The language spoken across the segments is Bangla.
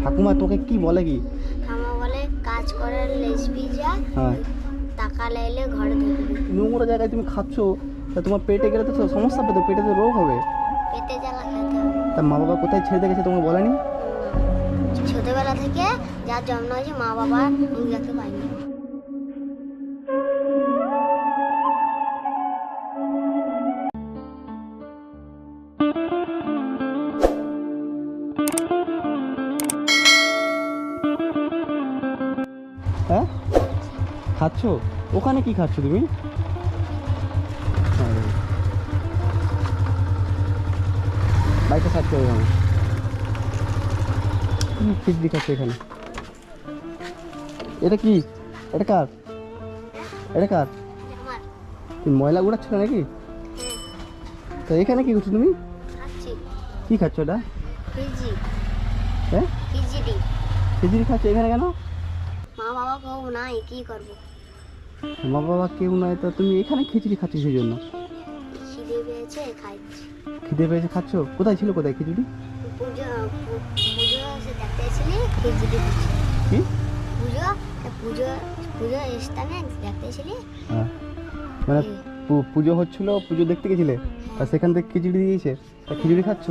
ঠাকুমা তোকে কি বলে কি? ঠাকুমা বলে কাজ লেসবি যা হ্যাঁ। টাকা লাইলে ঘরে ঢুকবি নোংরা জায়গায় তুমি খাচ্ছ তা তোমার পেটে গেলে তো সমস্যা পেতো পেটে তো রোগ হবে। পেটে জ্বালা খেতে হবে। তা মা বাবা কোথায় ছেড়ে দেখেছে তোমাকে বলেনি? ছোটবেলা থেকে যার জন্ম হয়েছে মা বাবা মুখ দেখতে পাইনি হ্যাঁ? খাচ্ছ? ওখানে কি খাচ্ছ তুমি? আরে। বাইকে খাচ্ছ ওখানে? কি খিচড়ি খাচ্ছ এখানে। এটা কি? এটা কার? এটা কার? কি ময়লা গুড়াচ্ছিল নাকি? হ্যাঁ তো এখানে কি করছ তুমি? কি খাচ্ছ এটা? হ্যাঁ? খিচড়ি খাচ্ছ এখানে কেন? নাই কি করব। মা বাবা কেউ নয় তো তুমি এখানে খিচড়ি খাচ্ছ সেই জন্য খিদে পেয়েছে খাইছি খিদে পেয়েছে খাচ্ছ? কোথায় ছিল কোথায় খিচুড়ি? পুজো পুজো দেখতে এসেছিলি? খিচুড়ি কি? পুজো পুজো পুজো স্থানে দেখতে এসেছিলি? হ্যাঁ। মানে পুজো হচ্ছিল পুজো দেখতে গেছিলে? আর সেখান থেকে খিচুড়ি দিয়েছে? তা খিচুড়ি খাচ্ছ?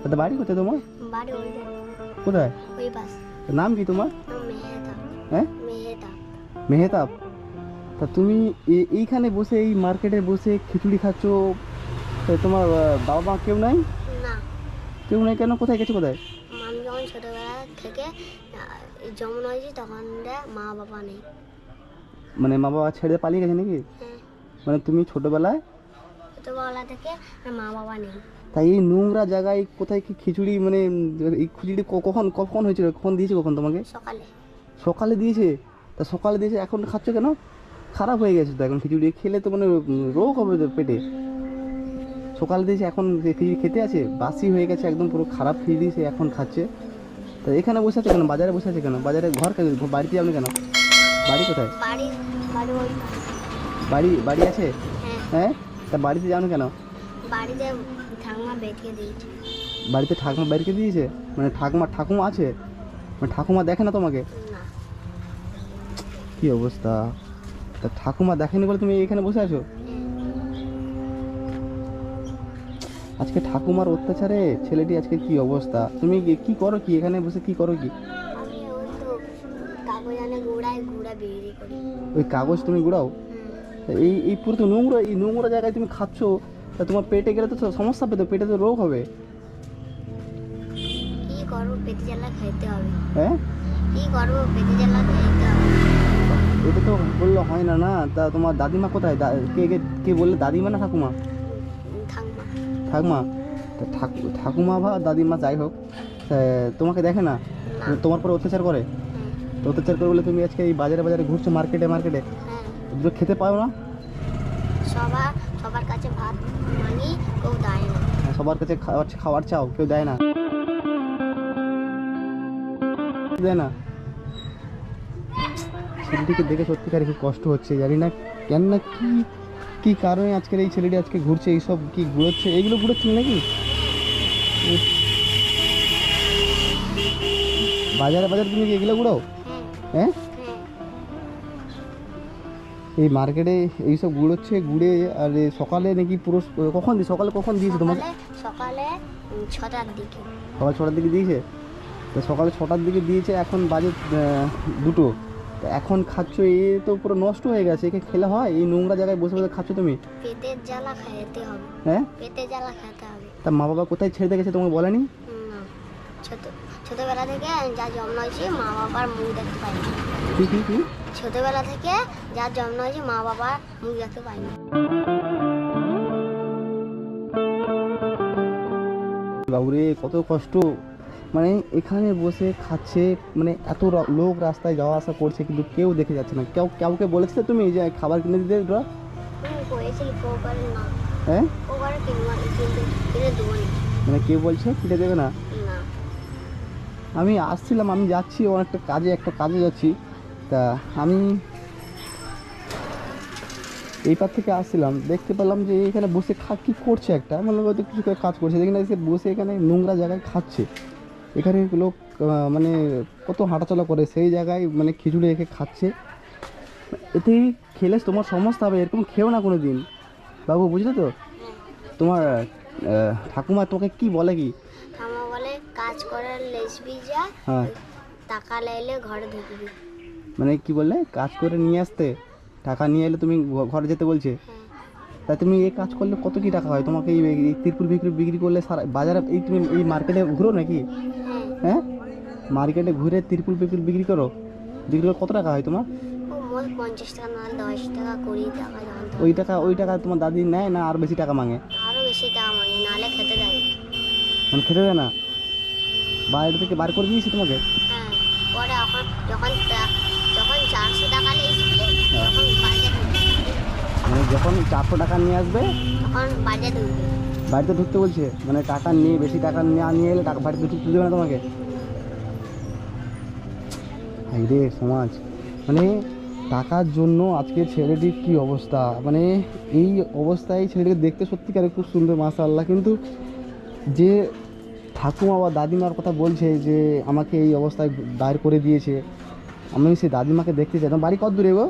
তা বাড়ি কোথায় তোমার? বাড়ি কোথায়? ওই পাশ। নাম কি তোমার? হ্যাঁ? মেহতাব তা তুমি এইখানে বসে এই মার্কেটে বসে খিচুড়ি খাচ্ছ তা তোমার বাবা মা কেউ নাই? না। কেউ নাই কেন? কোথায় গেছে কোথায়? আমি যখন ছোটবেলা থেকে জন্ম হয়েছি তখন মা বাবা নেই। মানে মা বাবা ছেড়ে পালিয়ে গেছে নাকি? হ্যাঁ। মানে তুমি ছোটবেলায়? ছোটবেলা থেকে মা বাবা নেই। তাই এই নোংরা জায়গায় কোথায় কি খিচুড়ি মানে এই খিচুড়ি কখন কখন হয়েছিল? কখন দিয়েছে কখন তোমাকে? সকালে। সকালে দিয়েছে? তা সকালে দিয়েছে এখন খাচ্ছ কেন? খারাপ হয়ে গেছে তো এখন খিচুড়ি। খেলে তো মানে রোগ হবে তো পেটে। সকালে দিয়েছে এখন যে খিচুড়ি খেতে আছে বাসি হয়ে গেছে একদম পুরো খারাপ খিচুড়ি সে এখন খাচ্ছে। তা এখানে বসে আছে কেন? বাজারে বসে আছে কেন? বাজারে ঘর বাড়িতে যাবেন কেন? বাড়ি কোথায়? বাড়ি বাড়ি আছে? হ্যাঁ। হ্যাঁ? তা বাড়িতে যাবেন কেন? বাড়িতে ঠাকুমা দিয়েছে। বাড়িতে ঠাকুমা বাড়িতে দিয়েছে? মানে ঠাকুমা ঠাকুমা আছে? মানে ঠাকুমা দেখে না তোমাকে? কি অবস্থা? তা ঠাকুমা দেখেনি বলে তুমি এখানে বসে আছো? আজকে ঠাকুমার অত্যাচারে ছেলেটি আজকে কি অবস্থা? তুমি কি- কি করো কি? এখানে বসে কি করো কি? ওই কাগজ তুমি গুড়াও? এই এই পুরো তো নোংরা এই নোংরা জায়গায় তুমি খাচ্ছ? তা তোমার পেটে গেলে তো সমস্যা হবে তো পেটে তো রোগ হবে। কি করব? পেটে জ্বালা খাইতে হবে। হ্যাঁ? কি করব? পেটে জ্বালা খাইতে হবে। এটা তো বললে হয় না না? তা তোমার দাদিমা কোথায়? কে কে কে বললে? দাদিমা না ঠাকুমা? ঠাকুমা। ঠাকুমা বা দাদিমা যাই হোক তা তোমাকে দেখে না? তোমার পরে অত্যাচার করে? হ্যাঁ তো অত্যাচার করে বলে তুমি আজকে এই বাজারে বাজারে ঘুরছো মার্কেটে মার্কেটে? হ্যাঁ দুটো খেতে পাও না? সবার সবার কাছে ভাত কেউ দেয় না। সবার কাছে খাবার খাবার চাও কেউ দেয় না। দেয় না? ছেলেটিকে দেখে সত্যিকার খুব কষ্ট হচ্ছে জানি না কেন না কি কি কারণে আজকের এই ছেলেটি আজকে ঘুরছে এইসব কি ঘুরোচ্ছে এইগুলো ঘুরোচ্ছিল নাকি। বাজারে বাজারে তুমি কি এগুলো ঘুরাও? হ্যাঁ? এই মার্কেটে এইসব গুড়োচ্ছে গুড়ে আর সকালে নাকি পুরো কখন দিয়ে সকালে কখন দিয়েছে তোমাকে? সকালে ছটার দিকে। সকাল ছটার দিকে দিয়েছে? তো সকালে ছটার দিকে দিয়েছে এখন বাজে দুটো। এখন খাচ্ছ এ তো পুরো নষ্ট হয়ে গেছে একে খেলে হয়? এই নোংরা জায়গায় বসে বসে খাচ্ছ তুমি? পেটের জ্বালা খাইতে হবে। হ্যাঁ? পেটে জ্বালা খেতে হবে। তা মা বাবা কোথায় ছেড়ে গেছে তোমাকে বলেনি? না। ছোট ছোটবেলা থেকে যা জন্ম হয়েছে মা বাবার মুখ দেখতে পাইনি। কি কি কি? ছোটবেলা থেকে যার জন্ম হয়েছে মা বাবার মুখ দেখতে পাইনি। বাবুরে কত কষ্ট। মানে এখানে বসে খাচ্ছে মানে এত লোক রাস্তায় যাওয়া আসা করছে কিন্তু কেউ দেখে যাচ্ছে না। কেউ কাউকে বলেছে তুমি যে খাবার কিনে দিতে না। হ্যাঁ? দেবো মানে কেউ বলছে কিনে দেবে না? না। আমি আসছিলাম আমি যাচ্ছি অনেকটা কাজে একটা কাজে যাচ্ছি। তা আমি এই পার থেকে আসছিলাম দেখতে পেলাম যে এখানে বসে খা কী করছে একটা? আমার হয়তো কিছু করে কাজ করছে। দেখি না সে বসে এখানে নোংরা জায়গায় খাচ্ছে। এখানে লোক মানে কত হাঁটাচলা করে সেই জায়গায় মানে খিচুড়ি রেখে খাচ্ছে। এতে খেলে তোমার সমস্যা হবে এরকম খেও না কোনো দিন বাবু বুঝলে তো? তোমার ঠাকুমা তোমাকে কি বলে কি? বলে কাজ করে লেসবি যা হ্যাঁ। টাকা লাইলে ঘরে ঢুকবি। মানে কি বললে? কাজ করে নিয়ে আসতে? টাকা নিয়ে এলে তুমি ঘরে যেতে বলছে? হ্যাঁ। তা তুমি এই কাজ করলে কত কি টাকা হয়? তোমাকে এই এই তিরপুর বিক্রি বিক্রি করলে সারা বাজারে এই তুমি এই মার্কেটে ঘুরো নাকি? হ্যাঁ? মার্কেটে ঘুরে তিরপুল বিক্রি বিক্রি করো? বিক্রি করলে কত টাকা হয় তোমার? পঞ্চাশ টাকা না দশ টাকা কুড়ি টাকা ওই টাকা ওই টাকা তোমার দাদি নেয় না আর বেশি টাকা মাঙে? আরও বেশি টাকা মানে নাহলে খেতে দেয়। না। মানে খেতে দেয় না? বাইরে থেকে বার করে দিয়েছি তোমাকে? হ্যাঁ পরে এখন যখন যখন চারশো টাকা লেসবি হ্যাঁ। তখন মানে যখন চারশো টাকা নিয়ে আসবে তখন বাজে ঢুকবে বাড়িতে ঢুকতে বলছে মানে টাকা নিয়ে বেশি টাকা না নিয়ে এলে টাকা বাড়িতে ঢুকতে দেবে না তোমাকে? রে সমাজ মানে টাকার জন্য আজকে ছেলেটির কি অবস্থা? মানে এই অবস্থায় ছেলেটিকে দেখতে সত্যিকারে খুব সুন্দর মাসা আল্লাহ কিন্তু যে ঠাকুমা বা দাদিমার কথা বলছে যে আমাকে এই অবস্থায় দায়ের করে দিয়েছে আমি সেই দাদিমাকে দেখতে চাই। তোমার বাড়ি কত দূরে গো?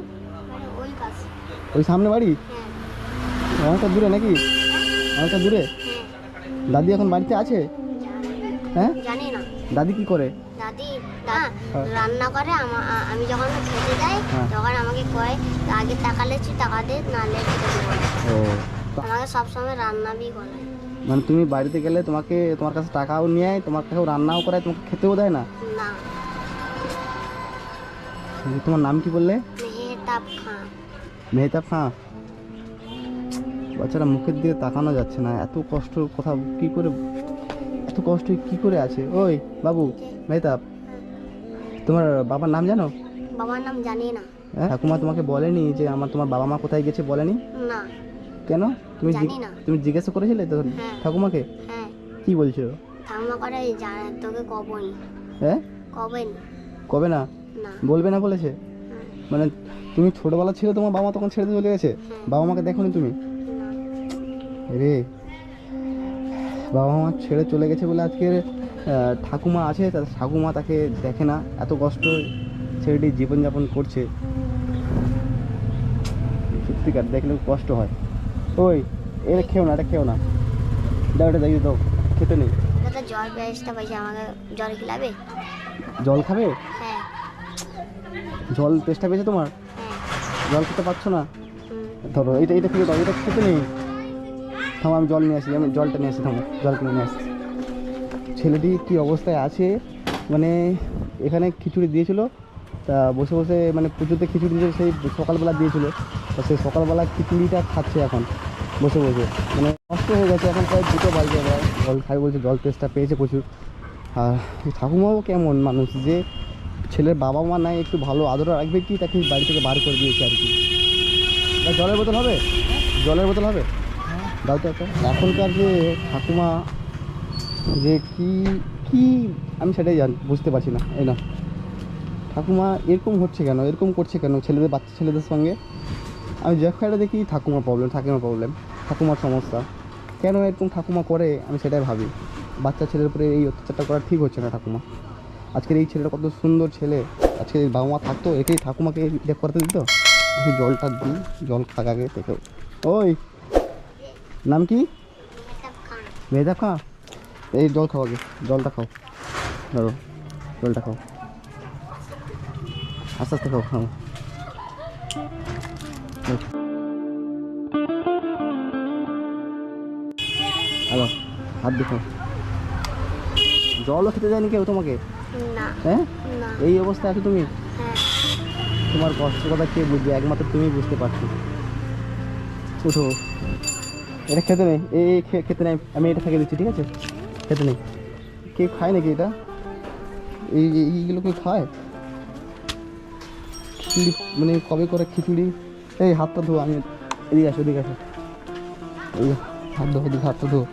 ওই সামনে বাড়ি? হ্যাঁ। অনেকটা দূরে নাকি? অনেকটা দূরে? দাদি এখন বাড়িতে আছে? হ্যাঁ? জানি না। দাদি কি করে? দাদি হ্যাঁ। রান্না করে আমা- আমি যখন খেতে যাই হ্যাঁ। তখন আমাকে কয় আগে টাকা লেছি টাকা দে নাহলে। ও। আমাকে সবসময় রান্না বি করে মানে তুমি বাড়িতে গেলে তোমাকে তোমার কাছে টাকাও নিয়ে আয় তোমার কাছেও রান্নাও করায় তোমাকে খেতেও দেয় না? না। তোমার নাম কি বললে? মেহতাব খাঁ। মেহতাব খাঁ। বাচ্চারা মুখের দিকে তাকানো যাচ্ছে না। এত কষ্ট কথা কি করে এত কষ্ট কি করে আছে? ওই বাবু মেহতাব তোমার বাবার নাম জানো? বাবার নাম জানি না। হ্যাঁ ঠাকুমা তোমাকে বলেনি যে আমার তোমার বাবা মা কোথায় গেছে বলেনি? না। কেন? তুমি। তুমি জিজ্ঞাসা করেছিলে তো হ্যাঁ। ঠাকুমাকে? হ্যাঁ। কি বলছো? ঠাম্মা করে জানে তোকে কবই হ্যাঁ? কবে কবে না? বলবে না বলেছে? হ্যাঁ, মানে তুমি ছোটবেলা ছিল তোমার বাবা মা তখন ছেড়ে চলে গেছে? হ্যাঁ। বাবা মাকে দেখোনি তুমি? রে। বাবা মা ছেড়ে চলে গেছে বলে আজকে ঠাকুমা আছে তা ঠাকুমা তাকে দেখে না। এত কষ্ট ছেলেটি জীবনযাপন করছে। সত্যিকার দেখলে কষ্ট হয়। ওই এটা খেও না এটা খেও না। দাও এটা দেখি দাও খেতে নেই। জল পেয়েছটা পাইছে আমাকে জল খিলাবে? জল খাবে? হ্যাঁ। জল তেষ্টা পেয়েছে তোমার? হ্যাঁ। জল খেতে পারছ না? ধরো এটা এটা থেকে দাও এটা খেতে নেই। থামো, আমি জল নিয়ে আসি, আমি জলটা নিয়ে আসি, থামো, জল কিনে নিয়ে আসি ছেলেটি কী অবস্থায় আছে? মানে এখানে খিচুড়ি দিয়েছিল, তা বসে বসে মানে পুজোতে খিচুড়ি দিয়ে সেই সকালবেলা দিয়েছিল। তা সেই সকালবেলা খিচুড়িটা খাচ্ছে এখন, বসে বসে। মানে কষ্ট হয়ে গেছে, এখন প্রায় দুটো বাজে জল খাই বলছে, জল টেস্টটা পেয়েছে প্রচুর। আর ঠাকুমাও কেমন মানুষ যে ছেলের বাবা মা নাই, একটু ভালো আদর রাখবে কি, তাকে বাড়ি থেকে বার করে দিয়েছে আর কি। জলের বোতল হবে? জলের বোতল হবে? দাও তো একটা এখনকার যে ঠাকুমা, যে কি কি, আমি সেটাই জানি, বুঝতে পারছি না। এই না ঠাকুমা, এরকম হচ্ছে কেন? এরকম করছে কেন ছেলেদের বাচ্চা, ছেলেদের সঙ্গে? আমি যেখানে দেখি ঠাকুমার প্রবলেম ঠাকুমার প্রবলেম ঠাকুমার সমস্যা। কেন এরকম ঠাকুমা করে? আমি সেটাই ভাবি। বাচ্চা ছেলের উপরে এই অত্যাচারটা করা ঠিক হচ্ছে না ঠাকুমা। আজকের এই ছেলেটা কত সুন্দর ছেলে। আজকে বাবা মা থাকতো, একেই ঠাকুমাকে এটা করতে দিত। জলটা দিই, জল খাক আগে থেকে ওই নাম কি? মেহতাব খাঁ এই জল খাও আগে জলটা খাও। ধরো জলটা খাও। আস্তে আস্তে খাও খাও। হ্যালো হাত দেখাও। জলও খেতে দেয়নি কেউ তোমাকে? হ্যাঁ? এই অবস্থায় আছো তুমি? হ্যাঁ। তোমার কষ্টের কথা কে বুঝবে? একমাত্র তুমি বুঝতে পারছ। উঠো। এটা খেতে নেই। এই খেতে নেই। আমি এটা থেকে দিচ্ছি ঠিক আছে? খেতে নেই। কে খায় নাকি এটা? এই এই- এইগুলো কেউ খায়? খিচুড়ি মানে কবে করে খিচুড়ি? এই হাতটা ধো আমি এদিকে আসো এদিকে আসো। এই হাত ধো এদিকে হাতটা ধো।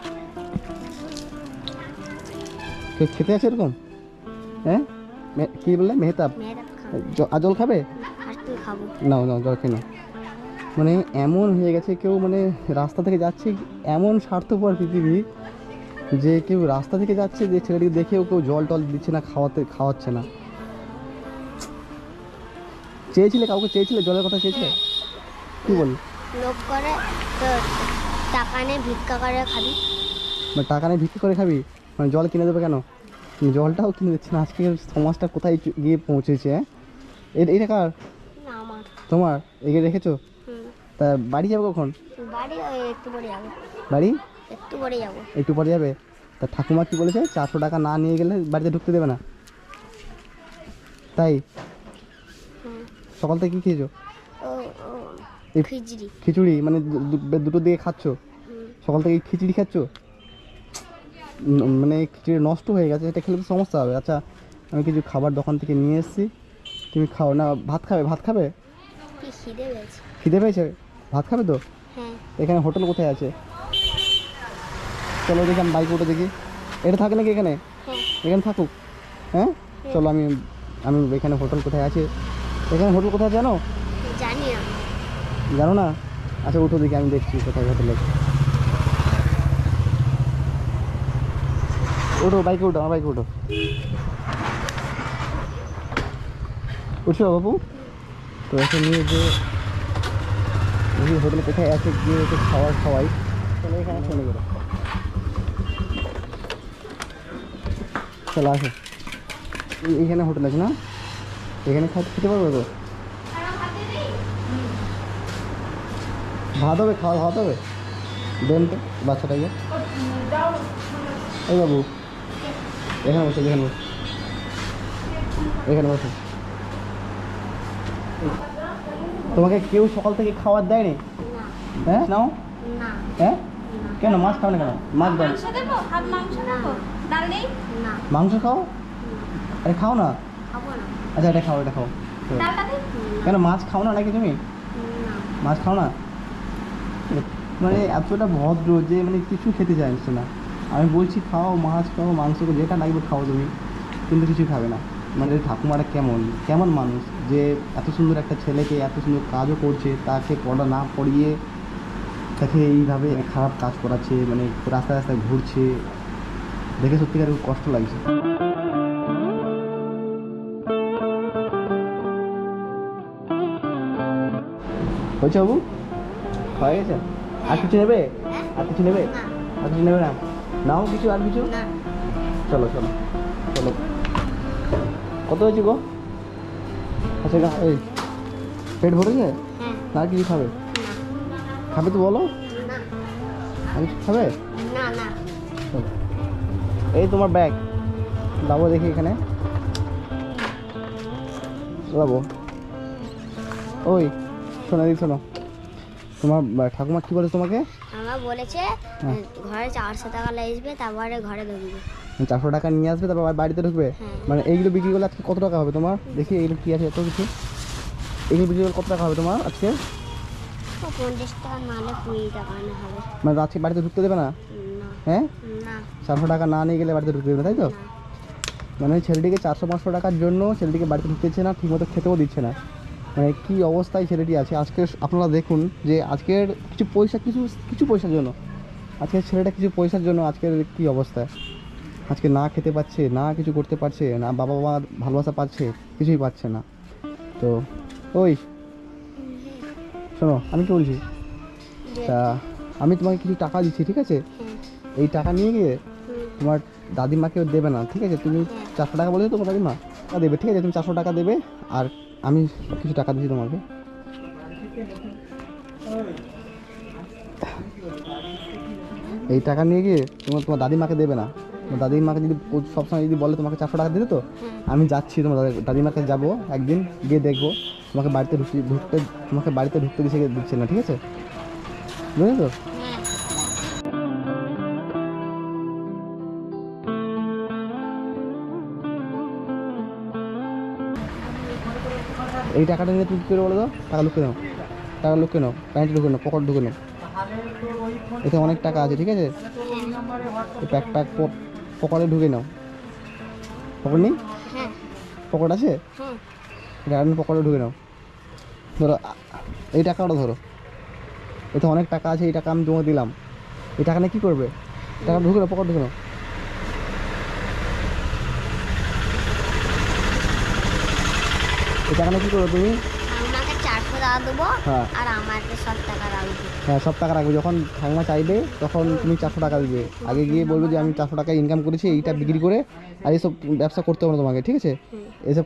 কেউ খেতে আছে এরকম? হ্যাঁ? কি বললে? মেহতাব? জল খাবে। নাও নাও জল খেয়ে নাও। মানে এমন হয়ে গেছে কেউ মানে রাস্তা থেকে যাচ্ছে এমন স্বার্থপর পৃথিবী যে কেউ রাস্তা থেকে যাচ্ছে যে ছেলেটিকে দেখেও কেউ জল টল দিচ্ছে না খাওয়াতে খাওয়াচ্ছে না। চেয়েছিলে কাউকে? চেয়েছিলে? জলের কথা চেয়েছিলে? কি বল? লোক করে টাকা নিয়ে ভিক্ষা করে খাবি। মানে টাকা নিয়ে বিক্রি করে খাবি? মানে জল কিনে দেবে কেন? জলটাও কিনে দিচ্ছে না আজকে সমাজটা কোথায় গিয়ে পৌঁছেছে হ্যাঁ? এটা কার? তোমার? এগিয়ে রেখেছো? তা বাড়ি যাবে কখন? বাড়ি একটু পরে যাব। বাড়ি? একটু পরে যাব। একটু পরে যাবে? তা ঠাকুমা কি বলেছে? চারশো টাকা না নিয়ে গেলে বাড়িতে ঢুকতে দেবে না। তাই? সকাল থেকে কী খেয়েছো? খিচড়ি। খিচুড়ি? মানে দুটো দিকে খাচ্ছ? সকাল থেকে খিচুড়ি খাচ্ছ? মানে খিচুড়ি নষ্ট হয়ে গেছে এটা খেলে তো সমস্যা হবে। আচ্ছা আমি কিছু খাবার দোকান থেকে নিয়ে এসেছি। তুমি খাও না ভাত খাবে? ভাত খাবে? খিদে পেয়েছে। খিদে পেয়েছে? ভাত খাবে তো? এখানে হোটেল কোথায় আছে? চলো দেখি আমি বাইক উঠে দেখি। এটা থাকে নাকি এখানে? এখানে থাকুক। হ্যাঁ? চলো আমি আমি এখানে হোটেল কোথায় আছে? এখানে হোটেল কোথায় জানো? জানি না। জানো না? আচ্ছা উঠো দেখি আমি দেখছি কোথায় হোটেল আছে। উঠো বাইকে উঠো আমার বাইকে উঠো। উঠছো বাবু? তো এসে নিয়ে যে দেখি হোটেল কোথায় আছে গিয়ে একটু খাবার খাওয়াই। চলো এখানে চলে গেলো চলো আসো। এই- এইখানে হোটেল আছে না? এখানে খাইতে খেতে পারবে তো? ভাত হবে খাওয়া ভাত হবে? দেন তো বাচ্চাটাকে এই বাবু, এখানে বসে এখানে বসে। এখানে বসে। তোমাকে কেউ সকাল থেকে খাবার দেয়নি? না। হ্যাঁ? নাও হ্যাঁ? কেন মাছ খাও না কেন? মাছ দাও মাংস দেবো? হাফ মাংস দেবো? ডাল নেই? না। মাংস খাও? আরে খাও না। আচ্ছা এটা খাও এটা খাও। তো, কেন মাছ খাও না নাকি তুমি? মাছ খাও না? মানে এতটা ভদ্র যে মানে কিছু খেতে চাইছে না। আমি বলছি খাও মাছ খাও মাংস খাও, যেটা লাগবে খাও তুমি। কিন্তু কিছু খাবে না। মানে ঠাকুমারা কেমন? কেমন মানুষ? যে এত সুন্দর একটা ছেলেকে এত সুন্দর কাজও করছে তাকে পড়া না পড়িয়ে তাকে এইভাবে খারাপ কাজ করাচ্ছে মানে রাস্তায় রাস্তায় ঘুরছে। দেখে সত্যিকার কষ্ট লাগছে। হয়েছে বাবু হয়ে গেছে? আর কিছু নেবে? আর কিছু নেবে? আর কিছু নেবে না? নাও কিছু আর কিছু? চলো চলো। চলো। কত হয়েছে গো? আচ্ছা এই পেট ভরেছে আর কিছু খাবে? খাবে তো বলো। আর কিছু খাবে। এই তোমার ব্যাগ। যাব দেখি এখানে। যাব ওই শোনা দি শোনো। তোমার ঠাকুমা কী বলে তোমাকে? আমার বলেছে হ্যাঁ। ঘরে চারশো টাকা লাগবে তারপরে ঘরে ঢুকবে। চারশো টাকা নিয়ে আসবে তারপর বাড়িতে ঢুকবে। মানে এইগুলো বিক্রি করলে আজকে কত টাকা হবে তোমার? দেখি এইগুলো কি আছে এত কিছু। এগুলো বিক্রি করলে কত টাকা হবে তোমার আজকে? মানে আজকে বাড়িতে ঢুকতে দেবে না? হ্যাঁ? চারশো টাকা না নিয়ে গেলে বাড়িতে ঢুকতে দেবে তাই তো? মানে ছেলেটিকে চারশো পাঁচশো টাকার জন্য ছেলেটিকে বাড়িতে ঢুকতে দিচ্ছে না ঠিকমতো খেতেও দিচ্ছে না। মানে কি অবস্থায় ছেলেটি আছে? আজকে আপনারা দেখুন যে আজকের কিছু পয়সা কিছু কিছু পয়সার জন্য। আজকের ছেলেটা কিছু পয়সার জন্য আজকের কি অবস্থা? আজকে না খেতে পাচ্ছে না কিছু করতে পারছে, না বাবা মা ভালোবাসা পাচ্ছে, কিছুই পাচ্ছে না। তো, ওই। শোনো, আমি কি বলছি? তা, আমি তোমাকে কিছু টাকা দিচ্ছি, ঠিক আছে? এই টাকা নিয়ে গিয়ে তোমার দাদিমাকে দেবে না, ঠিক আছে? তুমি চারশো টাকা বলেছ তোমার দাদিমা? টাকা দেবে, ঠিক আছে? তুমি চারশো টাকা দেবে, আর আমি কিছু টাকা দিচ্ছি তোমাকে। এই টাকা নিয়ে গিয়ে তোমার তোমার দাদিমাকে দেবে না। দাদিমাকে যদি সবসময় যদি বলে তোমাকে চারশো টাকা দিতে তো আমি যাচ্ছি তোমার দাদি- দাদিমাকে যাব একদিন গিয়ে দেখব। তোমাকে বাড়িতে ঢুকতে ঢুকতে তোমাকে বাড়িতে ঢুকতে দিচ্ছে দিচ্ছে না ঠিক আছে? বুঝলি তো? এই টাকাটা নিয়ে তুমি কী করে বলো তো? টাকা লুকিয়ে নাও। টাকা লুকিয়ে নাও। প্যান্টে ঢুকে নাও পকেট ঢুকে নাও। এতে অনেক টাকা আছে ঠিক আছে? প্যাক প্যাক পকেটে ঢুকে নাও। পকেট নেই? হ্যাঁ। পকেট আছে? আপনি পকেটে ঢুকে নাও। ধরো এই টাকাটা ধরো। এতে অনেক টাকা আছে এই টাকা আমি তোমাকে দিলাম। এই টাকা নিয়ে কী করবে? টাকা ঢুকে না পকেট ঢুকে না এই টাকা নিয়ে কী করবে তুমি? টাকা দেবো হ্যাঁ। আর আমাকে সব টাকা রাখব। হ্যাঁ সব টাকা রাখবে। যখন ঠাকুমা চাইবে তখন তুমি চারশো টাকা দিবে। আগে গিয়ে বলবে যে আমি চারশো টাকা ইনকাম করেছি এইটা বিক্রি করে আর এইসব ব্যবসা করতে হবে না তোমাকে ঠিক আছে?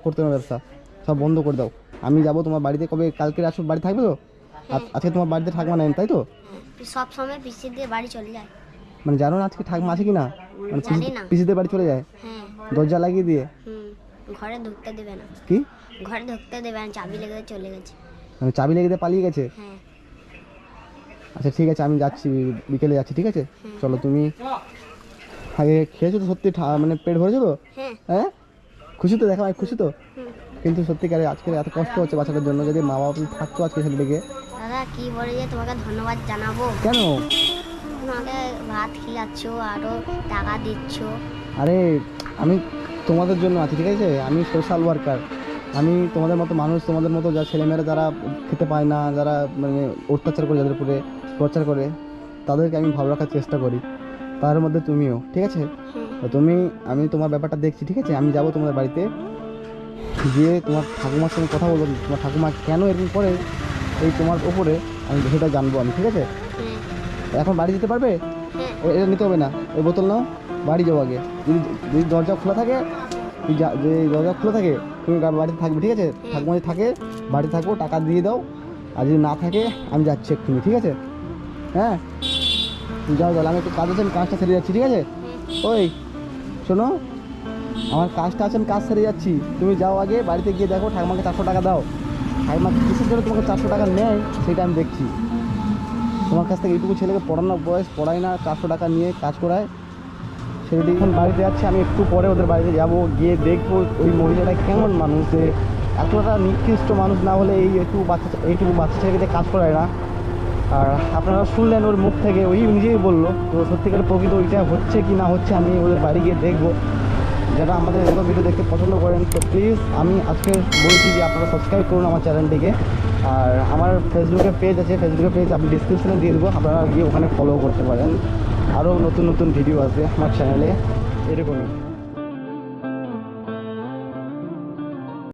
করতে হবে ব্যবসা। সব বন্ধ করে দাও। আমি যাব তোমার বাড়িতে কবে কালকে আসো বাড়ি থাকবে তো? আজ- আজকে তোমার বাড়িতে ঠাকুমা নেন তাই তো? হ্যাঁ, সব সময় বাড়ি চলে যায়। মানে জানো না আজকে ঠাকুমা আছে কি না মানে না। পিসিদের বাড়ি চলে যায়? হ্যাঁ। দরজা লাগিয়ে দিয়ে? হুম। ঘরে ঢুকতে দেবে না। কি? ঘরে ঢুকতে দেবে না চাবি লেগে চলে গেছে। মানে চাবি লেগে দিয়ে পালিয়ে গেছে? হ্যাঁ। আচ্ছা ঠিক আছে আমি যাচ্ছি বিকেলে যাচ্ছি ঠিক আছে? চলো তুমি আগে খেয়েছো তো সত্যি মানে পেট ভরেছো তো? হ্যাঁ। হ্যাঁ? খুশি তো? দেখা ভাই খুশি তো। কিন্তু সত্যিকারে আজকে এত কষ্ট হচ্ছে বাচ্চাটার জন্য যদি মা বাবা থাকতো আজকে ছেলেটিকে দাদা কি বলে যে তোমাকে ধন্যবাদ জানাব? কেন? তোমাকে ভাত খিলাচ্ছ আরও টাকা দিচ্ছ। আরে আমি তোমাদের জন্য আছি ঠিক আছে? আমি সোশ্যাল ওয়ার্কার আমি তোমাদের মতো মানুষ, তোমাদের মতো যা ছেলেমেয়েরা যারা খেতে পায় না, যারা মানে অত্যাচার করে যাদের উপরে টর্চার করে, তাদেরকে আমি ভালো রাখার চেষ্টা করি। তার মধ্যে তুমিও, ঠিক আছে? তুমি, আমি তোমার ব্যাপারটা দেখছি, ঠিক আছে? আমি যাব তোমার বাড়িতে। গিয়ে তোমার ঠাকুমার সঙ্গে কথা বলব। তোমার ঠাকুমা কেন এরকম করে? এই তোমার ওপরে আমি সেটা জানব আমি, ঠিক আছে? এখন বাড়ি যেতে পারবে? ও, এটা নিতে হবে না। ওই বোতল নাও, বাড়ি যাও আগে। যদি যদি দরজা খোলা থাকে যে দরজা খোলা থাকে তুমি বাড়িতে থাকবে ঠিক আছে? ঠাকুমা যদি থাকে বাড়ি থাকব টাকা দিয়ে দাও। আর যদি না থাকে আমি যাচ্ছি এক্ষুনি ঠিক আছে? হ্যাঁ? তুমি যাও তাহলে আমি একটু কাজ আছে আমি কাজটা সেরে যাচ্ছি ঠিক আছে? ওই শোনো আমার কাজটা আছে আমি কাজ সেরে যাচ্ছি। তুমি যাও আগে বাড়িতে গিয়ে দেখো ঠাকুমাকে চারশো টাকা দাও। ঠাকুমা কিসের জন্য তোমাকে চারশো টাকা নেয় সেটা আমি দেখছি। তোমার কাছ থেকে এইটুকু ছেলেকে পড়ানোর বয়স পড়ায় না চারশো টাকা নিয়ে কাজ করায়। এখন বাড়িতে যাচ্ছে, আমি একটু পরে ওদের বাড়িতে যাব, গিয়ে দেখব ওই মহিলাটা কেমন মানুষ যে এতটা নিকৃষ্ট মানুষ না হলে এই একটু বাচ্চা এইটুকু বাচ্চা ছেলেকে কাজ করায় না। আর আপনারা শুনলেন ওর মুখ থেকে, ওই নিজেই বলল তো সত্যিকার প্রকৃত ওইটা হচ্ছে কি না হচ্ছে, আমি ওদের বাড়ি গিয়ে দেখব। যারা আমাদের এগুলো ভিডিও দেখতে পছন্দ করেন, তো প্লিজ আমি আজকে বলছি যে আপনারা সাবস্ক্রাইব করুন আমার চ্যানেলটিকে আর আমার ফেসবুকে পেজ আছে ফেসবুকে পেজ আমি ডিসক্রিপশনে দিয়ে দেবো, আপনারা গিয়ে ওখানে ফলো করতে পারেন। আরও নতুন নতুন ভিডিও আছে আমার চ্যানেলে এরকমই।